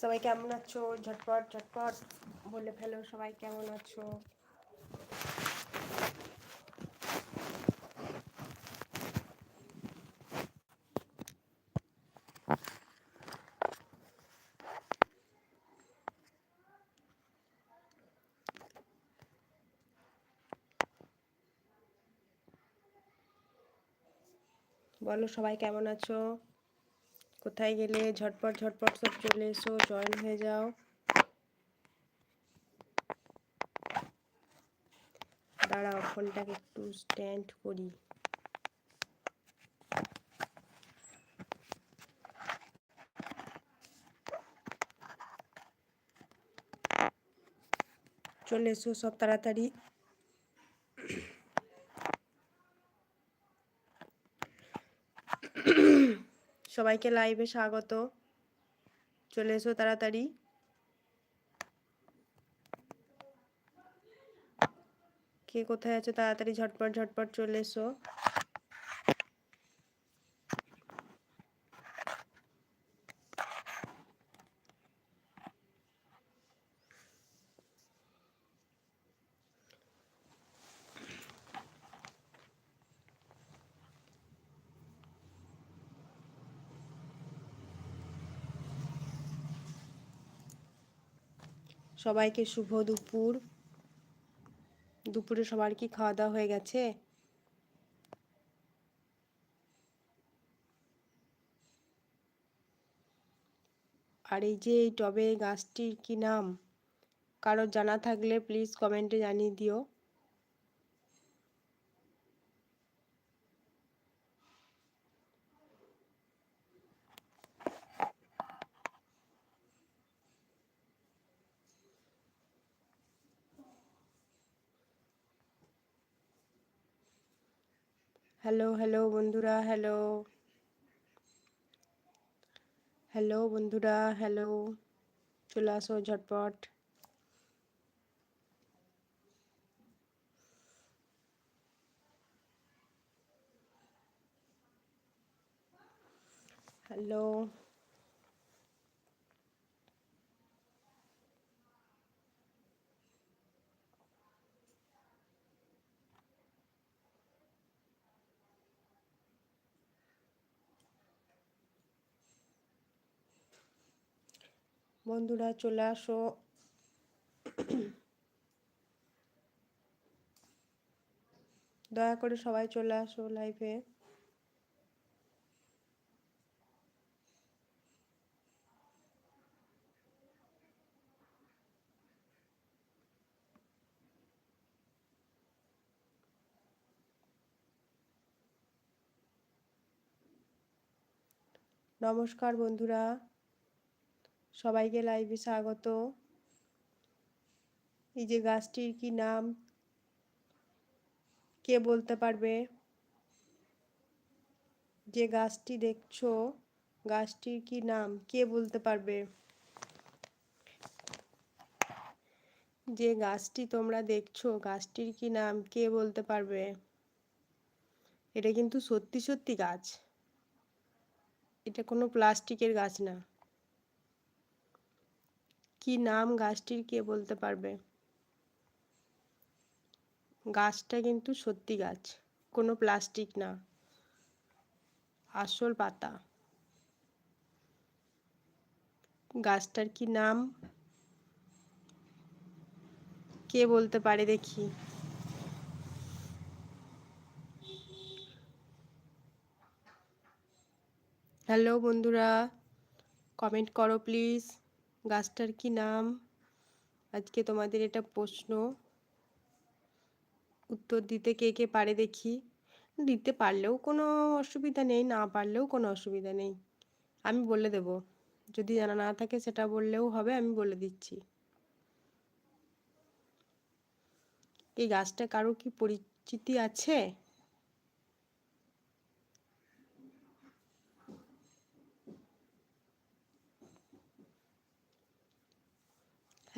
সবাই কেমন আছো? ঝটপট ঝটপট বলে ফেলো সবাই কেমন আছো? বলো সবাই কেমন আছো? কোথায় গেলে ঝটপট ঝটপট সব চলে এসো জয়েন হয়ে যাও। দাঁড়াও, ফোনটাকে একটু স্ট্যান্ড করি। চলে এসো সব তাড়াতাড়ি। সবাইকে লাইভে স্বাগত। চলে এসো তাড়াতাড়ি। কে কোথায় আছো তাড়াতাড়ি ঝটপট ঝটপট চলে এসো। সবাইকে শুভ দুপুর। দুপুরে সবার কি খাওয়া দাওয়া হয়ে গেছে? আর এই যে এই টবে গাছটির কি নাম? কারোর জানা থাকলে প্লিজ কমেন্টে জানিয়ে দিও। হ্যালো হ্যালো বন্ধুরা হ্যালো হ্যালো বন্ধুরা হ্যালো চলে আসো ঝটপট হ্যালো বন্ধুরা চলে আসো। দয়া করে সবাই চলে আসো লাইভে নমস্কার বন্ধুরা। সবাইকে লাইভে স্বাগত। এই যে গাছটির কি নাম? কে বলতে পারবে? যে গাছটি দেখছ, গাছটির কি নাম? কে বলতে পারবে? যে গাছটি তোমরা দেখছ, গাছটির কি নাম? কে বলতে পারবে? এটা কিন্তু সত্যি সত্যি গাছ। এটা কোনো প্লাস্টিকের গাছ না। কি নাম গাছটির কে বলতে পারবে? গাছটা কিন্তু সত্যি গাছ, কোনো প্লাস্টিক না। আসল পাতা। গাছটার কি নাম? কে বলতে পারে দেখি? হ্যালো বন্ধুরা কমেন্ট করো প্লিজ গাছটার কি নাম? আজকে তোমাদের এটা প্রশ্ন। উত্তর দিতে কে কে পারে দেখি। দিতে পারলেও কোনো অসুবিধা নেই, না পারলেও কোনো অসুবিধা নেই। আমি বলে দেব। যদি জানা না থাকে সেটা বললেও হবে, আমি বলে দিচ্ছি। এই গাছটা কারও কি পরিচিতি আছে?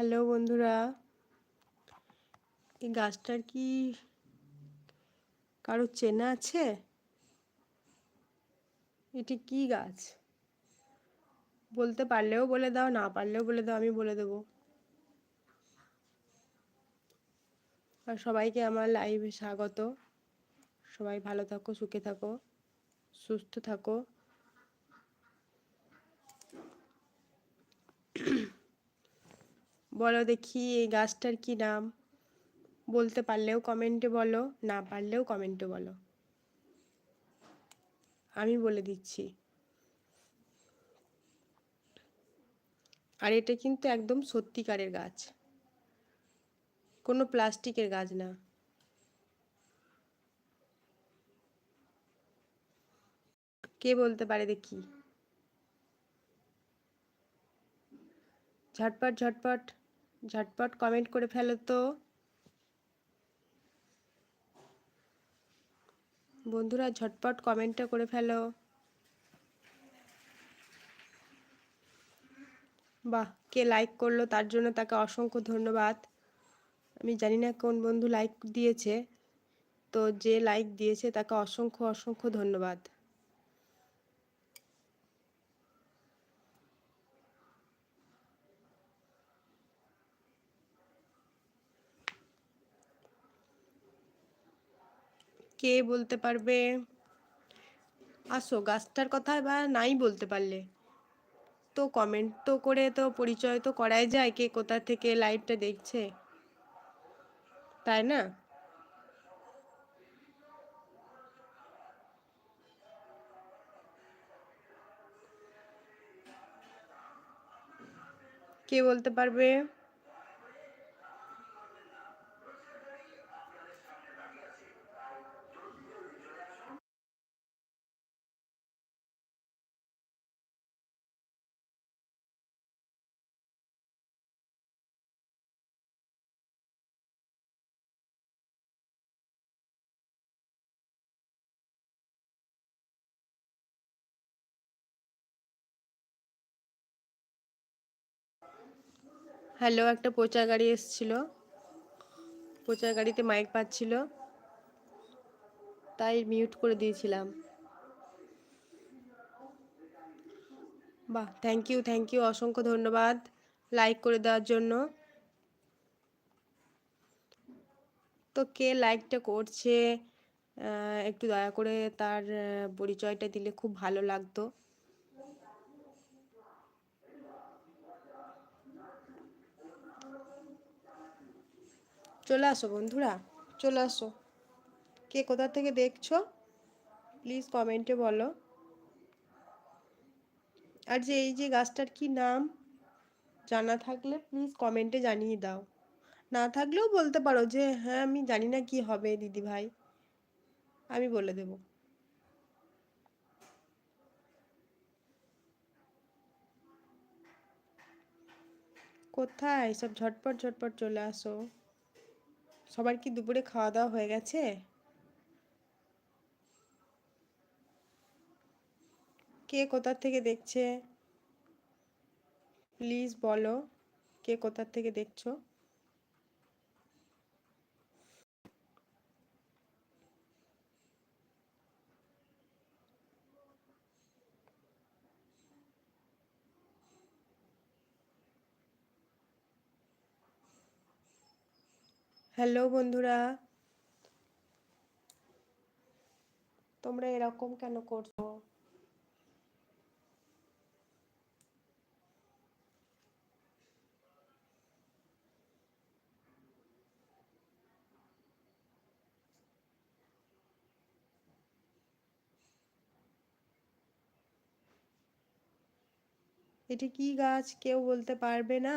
হ্যালো বন্ধুরা, এই গাছটার কি কারও চেনা আছে? এটি কি গাছ? বলতে পারলেও বলে দাও, না পারলেও বলে দাও, আমি বলে দেবো। আর সবাইকে আমার লাইভে স্বাগত। সবাই ভালো থাকো, সুখে থাকো, সুস্থ থাকো। বলো দেখি এই গাছটার কি নাম? বলতে পারলেও কমেন্টে বলো, না পারলেও কমেন্টে বলো। আমি বলে দিচ্ছি। আর এটা কিন্তু একদম সত্যিকারের গাছ। কোনো প্লাস্টিকের গাছ না। কে বলতে পারে দেখি? ঝটপট ঝটপট। ঝটপট কমেন্ট করে ফেলো তো। বন্ধুরা, ঝটপট কমেন্টটা করে ফেলো। বাহ, কে লাইক করল তার জন্য তাকে অসংখ্য ধন্যবাদ। আমি জানি না কোন বন্ধু লাইক দিয়েছে। তো যে লাইক দিয়েছে তাকে অসংখ্য অসংখ্য ধন্যবাদ। কে বলতে পারবে? আসো, গাছটার কথা বা নাই বলতে পারলে। তো কমেন্ট তো করে তো পরিচয় তো করাই যায় কে কোথা থেকে লাইভটা দেখছে। তাই না? কে বলতে পারবে? হ্যালো একটা প্রচার গাড়ি এসছিল। প্রচার গাড়িতে মাইক পাচ্ছিল। তাই মিউট করে দিয়েছিলাম। বাহ থ্যাংক ইউ থ্যাংক ইউ অসংখ্য ধন্যবাদ লাইক করে দেওয়ার জন্য। তো কে লাইকটা করছে একটু দয়া করে তার পরিচয়টা দিলে খুব ভালো লাগতো। চলে আসো, বন্ধুরা। চলে আসো। কে কোথা থেকে দেখছ? প্লিজ কমেন্টে বলো। আর যে এই যে গাছটার কি নাম? জানা থাকলে প্লিজ কমেন্টে জানিয়ে দাও। না থাকলেও বলতে পারো যে হ্যাঁ আমি জানি না কি হবে দিদি ভাই আমি বলে দেব। কোথায়? সব ঝটপট ঝটপট চলে আসো। সবার কি দুপুরে খাওয়া দাওয়া হয়ে গেছে? কে কোথার থেকে দেখছে? প্লিজ বলো, কে কোথার থেকে দেখছ? হ্যালো বন্ধুরা। তোমরা এরকম কেন করছ? এটি কি গাছ? কেউ বলতে পারবে না?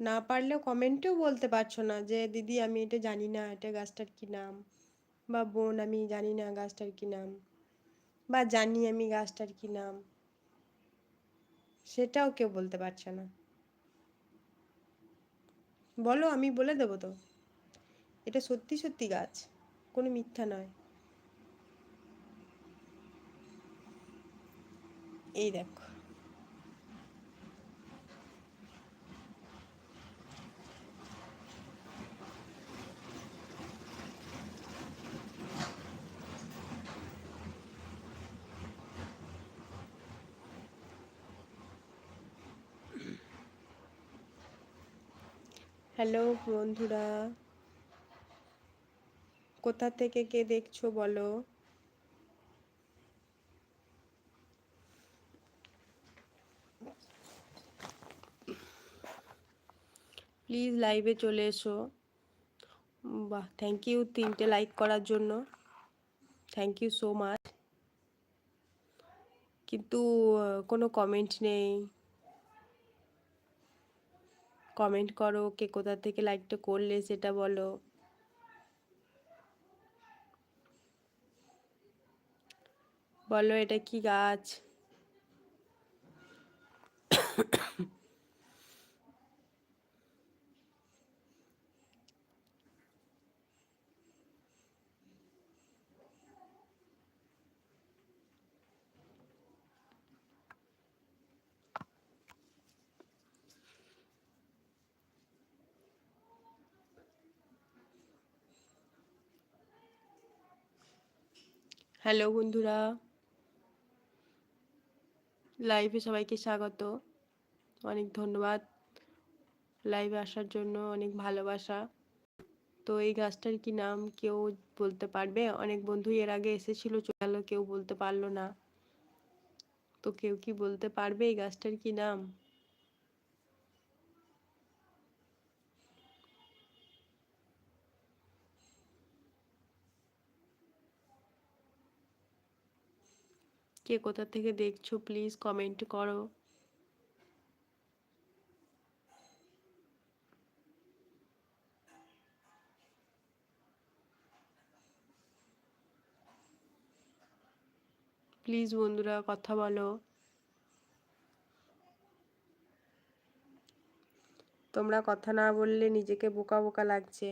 না পারলেও কমেন্টেও বলতে পারছ না যে, দিদি, আমি এটা জানি না, এটা গাছটার কি নাম? বা, বোন, আমি জানি না গাছটার কি নাম? বা, জানি আমি গাছটার কি নাম? সেটাও কেউ বলতে পারছে না। বলো, আমি বলে দেবো তো। এটা সত্যি সত্যি গাছ, কোনো মিথ্যা নয়। এই দেখো। হ্যালো বন্ধুরা। কোথা থেকে কে দেখছ বলো? প্লিজ লাইভে চলে এসো। বাহ থ্যাংক ইউ তিনটে লাইক করার জন্য। থ্যাংক ইউ সো মাচ কিন্তু কোনো কমেন্ট নেই। কমেন্ট করো কে কোথা থেকে লাইকটা করলে সেটা বলো। বলো এটা কি গাছ? হ্যালো বন্ধুরা। লাইভে সবাইকে স্বাগত। অনেক ধন্যবাদ। লাইভে আসার জন্য অনেক ভালোবাসা। তো এই গাছটার কি নাম কেউ বলতে পারবে? অনেক বন্ধু এর আগে এসেছিল, চলে কেউ বলতে পারল না। তো কেউ কি বলতে পারবে এই গাছটার কি নাম? কে কোথা থেকে দেখছ প্লিজ কমেন্ট করো। প্লিজ বন্ধুরা কথা বলো। তোমরা কথা না বললে নিজেকে বোকা বোকা লাগছে।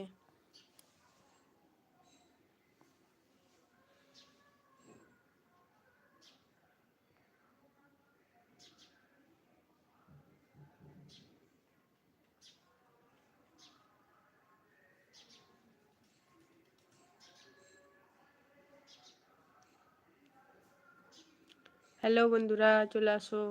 হ্যালো বন্ধুরা চলে আসো।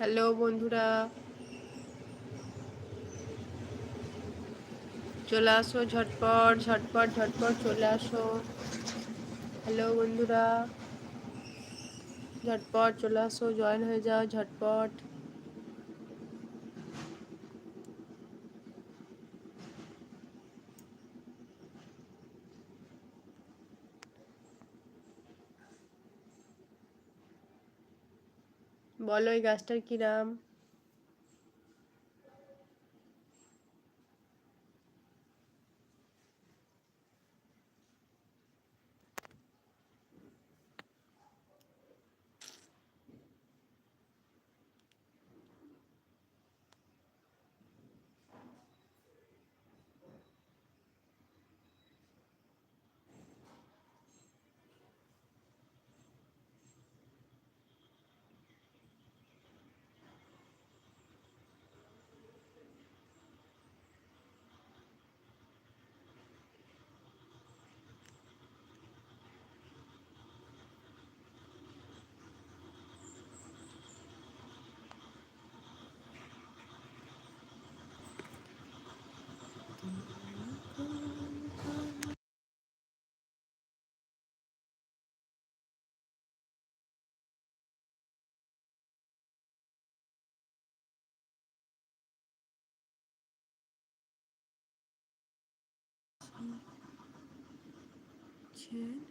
হ্যালো, বন্ধুরা। চলে আসো ঝটপট ঝটপট ঝটপট চলে আসো। হ্যালো, বন্ধুরা। ঝটপট চলে আসো, জয়েন হয়ে যাও, ঝটপট। বলো এই গাছটার কী নাম? 嗯。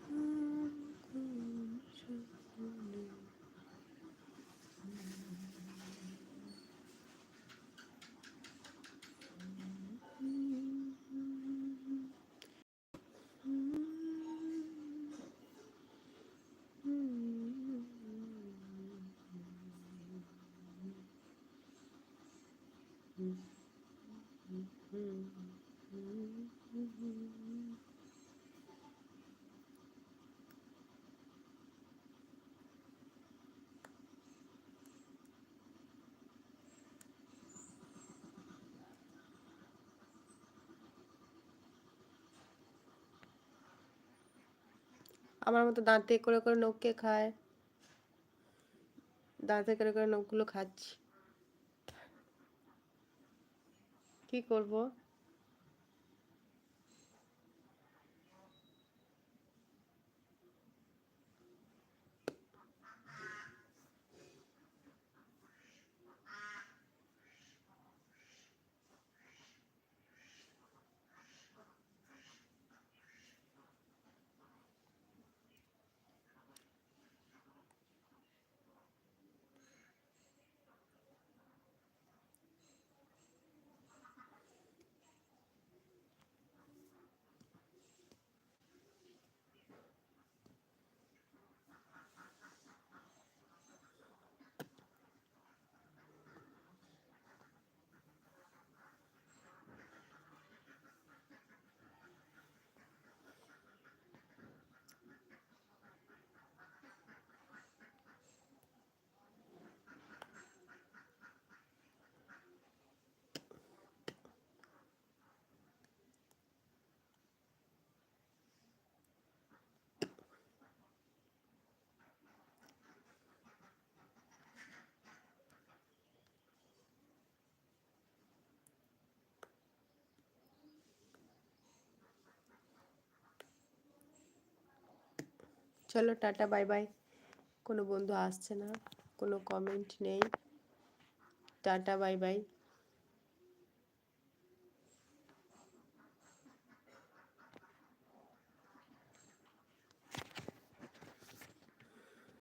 嗯 আমার মতো দাঁতে করে করে নখকে খায়? দাঁতে করে করে নখগুলো খাচ্ছি। কি করব? চলো টাটা বাই বাই। কোনো বন্ধু আসছে না কোনো কমেন্ট নেই। Tata bye bye.